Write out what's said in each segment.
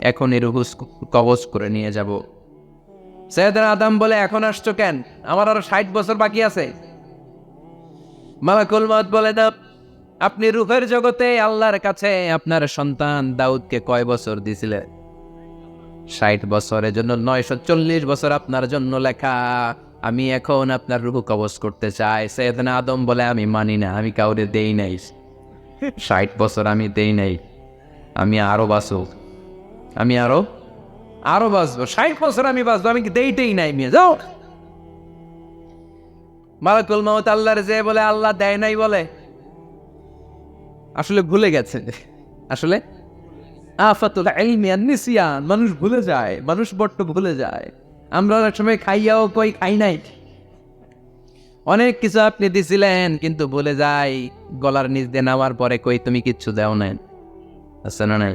এখন এই রুহুস কবজ করে নিয়ে যাব। সৈয়দের আদম বলে, এখন আসছো কেন? আমার আরও ষাট বছর বাকি আছে। মালাকুল মত বলে, না, আপনি রুহের জগতে আল্লাহর কাছে আপনার সন্তান দাউদকে কয় বছর দিছিলেন? ষাট বছরের জন্য নয়শো চল্লিশ বছর আপনার জন্য লেখা। আমি এখন আপনার রুহু কবজ করতে চাই। সৈয়দনা আদম বলে, আমি মানি না, আমি কাউরে দেই নাই। ষাট বছর আমি দেই নাই, আমি আরও বাঁচব। আমি আরও? আরও বাঁচবো। ষাট বছর আমি বাঁচবো, আমি দেইটেই নাই মেয়ে? যাও। মালাকুল মাহত আল্লাহর যে বলে, আল্লাহ দেয় নাই বলে। আসলে ভুলে গেছে আসলে আফাতুল নিসিয়ান। মানুষ ভুলে যায়, মানুষ বড্ড ভুলে যায়। আমরা অনেক সময় খাইয়াও কই খাই নাই। অনেক কিছু আপনি দিছিলেন, কিন্তু ভুলে যাই। গলার নিচ দিয়ে নামার পরে কই, তুমি কিচ্ছু দেও নাই। আছে না নাই?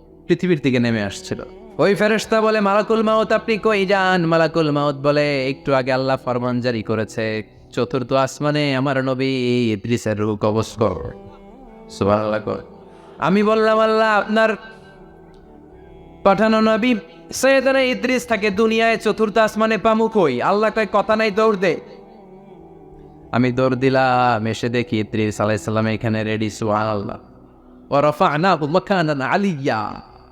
পৃথিবীর দিকে নেমে আসছিল। ওই ফেরেশতা বলে, মালাকুল মাউত, আপনি কই যান? মালাকুল মাউত বলে, একটু আগে আল্লাহ ফরমান জারি করেছে। চতুর্থ আসমানে আমার নবী ইদ্রিসের আমি বললাম, আল্লাহ, আপনার পাঠানো নবী সৈয়দনা ইদ্রিস থাকে দুনিয়ায় চতুর্থ আসমানে পামুক কই? আল্লাহ কয়, কথা নাই, দৌড় দে। আমি দৌড় দিলাম, এসে দেখি ইদ্রিস আলাইসাল্লাম এখানে রেডি সুহান আল্লাহ ও রফা আনা আলিয়া।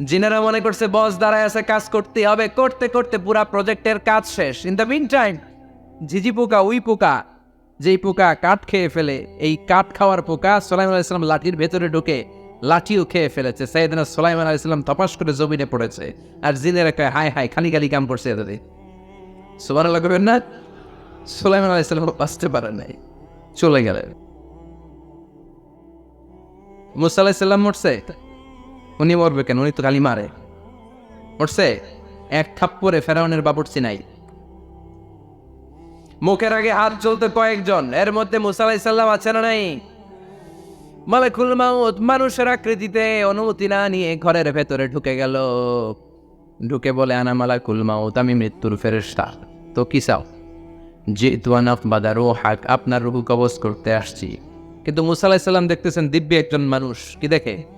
জিনেরা মনে করছে, বস, দাঁড়ায় আছে, কাজ করতে হবে। করতে করতে পুরা প্রজেক্টের কাজ শেষ। ইন দ্য মিন টাইম ঝিঝি পোকা, উই পোকা, যেই পোকা কাঠ খেয়ে ফেলে, এই কাঠ খাওয়ার পোকা সোলাইম আলাইসলাম লাঠির ভেতরে ঢুকে লাঠিও খেয়ে ফেলেছে। সাইদিনা সোলাইমান আলাইসলাম তপাস করে জমিনে পড়েছে। আর জিনেরা কয় হাই হাই খালি খালি কাম করছে এদের সুবান লাগবেন না? সোলাইমান আলাইসলাম বাঁচতে পারে নাই, চলে গেলেন। মুসা আলাইসাল্লাম মরছে? উনি মরবে কেন? উনি তো খালি মারে। মরছে? এক থাপ্পরে ফেরাউনের বাবুরচি নাই মুখের আগে হাত চলতে কয়েকজন। এর মধ্যে মুসা আলাইসাল্লাম আছে না নাই? মালাকুল মাউত মানুষের আকৃতিতে অনুমতি না নিয়ে ঘরের ভেতরে ঢুকে গেল। ঢুকে বলে, আনা মালাকুল মাউত, আমি মৃত্যুর ফেরেশতা। তো কি চাও? যে তুয়ানাফ বাদা রো হাক আপনার রুহু কবজ করতে আসছি। কিন্তু মুসা আলাইসাল্লাম দেখতেছেন দিব্য একজন মানুষ। কি দেখে?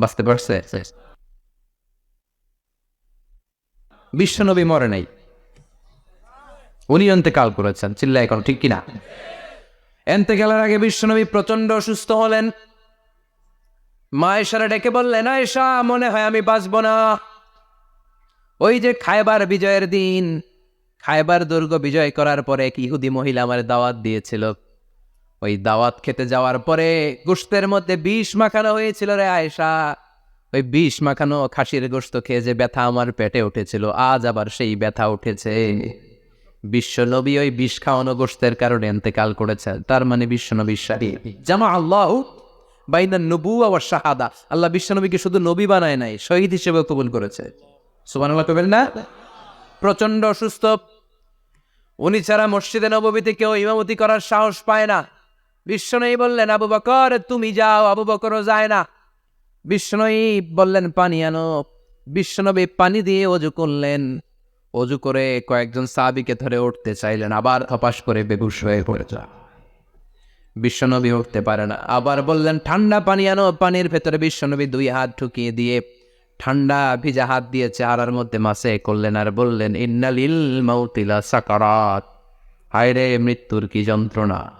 বাঁচতে পারছে? বিশ্বনবী মরে নাই। উনি অন্তেকাল করেছেন চিল্লা এখন ঠিক কিনা? এন্তেকালের আগে বিশ্বনবী প্রচণ্ড অসুস্থ হলেন। মা এসারা ডেকে বললেন, আয়েশা, মনে হয় আমি বাঁচব না। ওই যে খায়বার বিজয়ের দিন খায়বার দুর্গ বিজয় করার পরে এক ইহুদি মহিলা আমার দাওয়াত দিয়েছিল। ওই দাওয়াত খেতে যাওয়ার পরে গোস্তের মধ্যে বিষ মাখানো হয়েছিল রে আয়েশা। ওই বিষ মাখানো খাসির গোস্ত খেয়ে যে ব্যথা আমার পেটে উঠেছিল, আজ আবার সেই ব্যথা উঠেছে। বিশ্বনবী ওই বিষ খাওয়ানো গোস্তের কারণে এন্তেকাল করেছে, তার মানে বিশ্বনবী শাহী জামা আল্লাহ বাইনা নবু আবার শাহাদা। আল্লাহ বিশ্বনবীকে শুধু নবী বানায় নাই, শহীদ হিসেবে কবুল করেছে। সুবান আল্লাহ কবেন না? প্রচণ্ড অসুস্থ। উনি ছাড়া মসজিদে নবমীতে কেউ ইমামতি করার সাহস পায় না। বিশ্বনয়ী বললেন, আবু বকর, তুমি যাও, আবু বকরও যায় না। বিশ্বনয়ী বললেন, পানি আনো। বিশ্বনবী পানি দিয়ে অজু করলেন। অজু করে কয়েকজন সাবিকে ধরে উঠতে চাইলেন, আবার থপাস করে বেগুস হয়ে পড়ে যা বিশ্বনবী উঠতে পারে না। আবার বললেন, ঠান্ডা পানি আনো। পানির ভেতরে বিশ্বনবী দুই হাত ঢুকিয়ে দিয়ে ঠান্ডা ভিজা হাত দিয়ে চেহারার মধ্যে মাসে করলেন আর বললেন, ইন্নালিল মৌতিলা সাকারাত। হায়রে, মৃত্যুর কি যন্ত্রণা।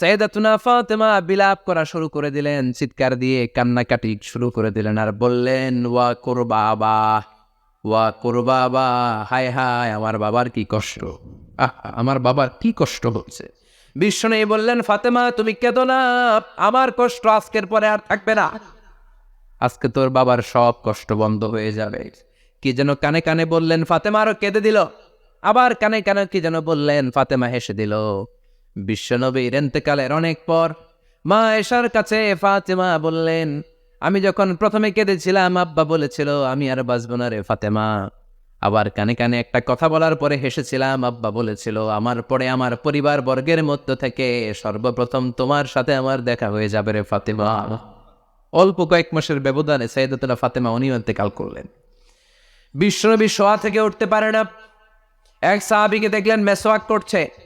সাইয়েদাতুনা ফাতেমা বিলাপ করা শুরু করে দিলেন, চিৎকার দিয়ে কান্নাকাটি শুরু করে দিলেন আর বললেন, ওয়া করবা বা ওয়া করবা বা হায় হায়, আমার বাবার কি কষ্ট? আহ, আমার বাবার কি কষ্ট হচ্ছে? বিষ্ণু বললেন, ফাতেমা, তুমি কেঁদো না, আমার কষ্ট আজকের পরে আর থাকবে না। আজকে তোর বাবার সব কষ্ট বন্ধ হয়ে যাবে। কি যেন কানে কানে বললেন, ফাতেমা আরও কেঁদে দিল। আবার কানে কানে কি যেন বললেন, ফাতেমা হেসে দিল। বিশ্বনবীর এন্তেকালের অনেক পর মা এশার কাছে ফাতেমা বললেন, আমি যখন প্রথমে কেঁদেছিলাম, আব্বা বলেছিল, আমি আর বাঁচব না রে ফাতেমা। আবার কানে কানে একটা কথা বলার পরে হেসেছিলাম, আব্বা বলেছিল, আমার পরে আমার পরিবার বর্গের মধ্য থেকে সর্বপ্রথম তোমার সাথে আমার দেখা হয়ে যাবে রে ফাতেমা। অল্প কয়েক মাসের ব্যবধানে সৈয়দতুল্লাহ ফাতেমা উনিও ইন্তেকাল করলেন। বিশ্বনবী শোয়া থেকে উঠতে পারে না। এক সাহাবিকে দেখলেন মেসোয়াক করছে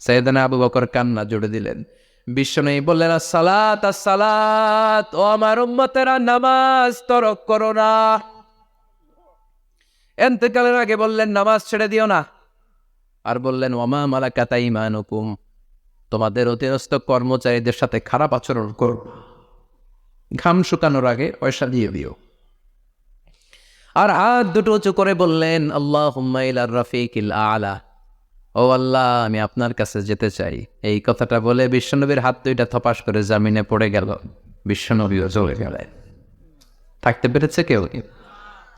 সৈয়দানা আবু বকর কান্না জুড়ে দিলেন। বিশ্বনবী বললেন সালাত সালাত ও আমার উম্মতেরা, নামাজ তরক করো না। এন্তেকালের আগে বললেন, নামাজ ছেড়ে দিও না। আর বললেন, ওমা মালাকাতা ইমানুকুম তোমাদের অধীনস্থ কর্মচারীদের সাথে খারাপ আচরণ করো। ঘাম শুকানোর আগে পয়সা দিয়ে দিও। আর হাত দুটো উঁচু করে বললেন আল্লাহ হুম্মাইলার রফিকিল আলা। ও আল্লাহ, আমি আপনার কাছে যেতে চাই। এই কথাটা বলে বিশ্বনবীর হাত দুইটা থপাস করে জামিনে পড়ে গেল। বিশ্বনবীও চলে গেলেন। থাকতে পেরেছে কেউ?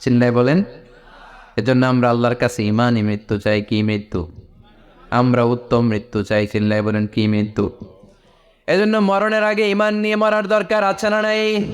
চিল্লায় বলেন, এজন্য আমরা আল্লাহর কাছে ইমানই মৃত্যু চাই, কি মৃত্যু? আমরা উত্তম মৃত্যু চাই, চিল্লায় বলেন, কি মৃত্যু? এজন্য মরণের আগে ইমান নিয়ে মরার দরকার আছে না নাই?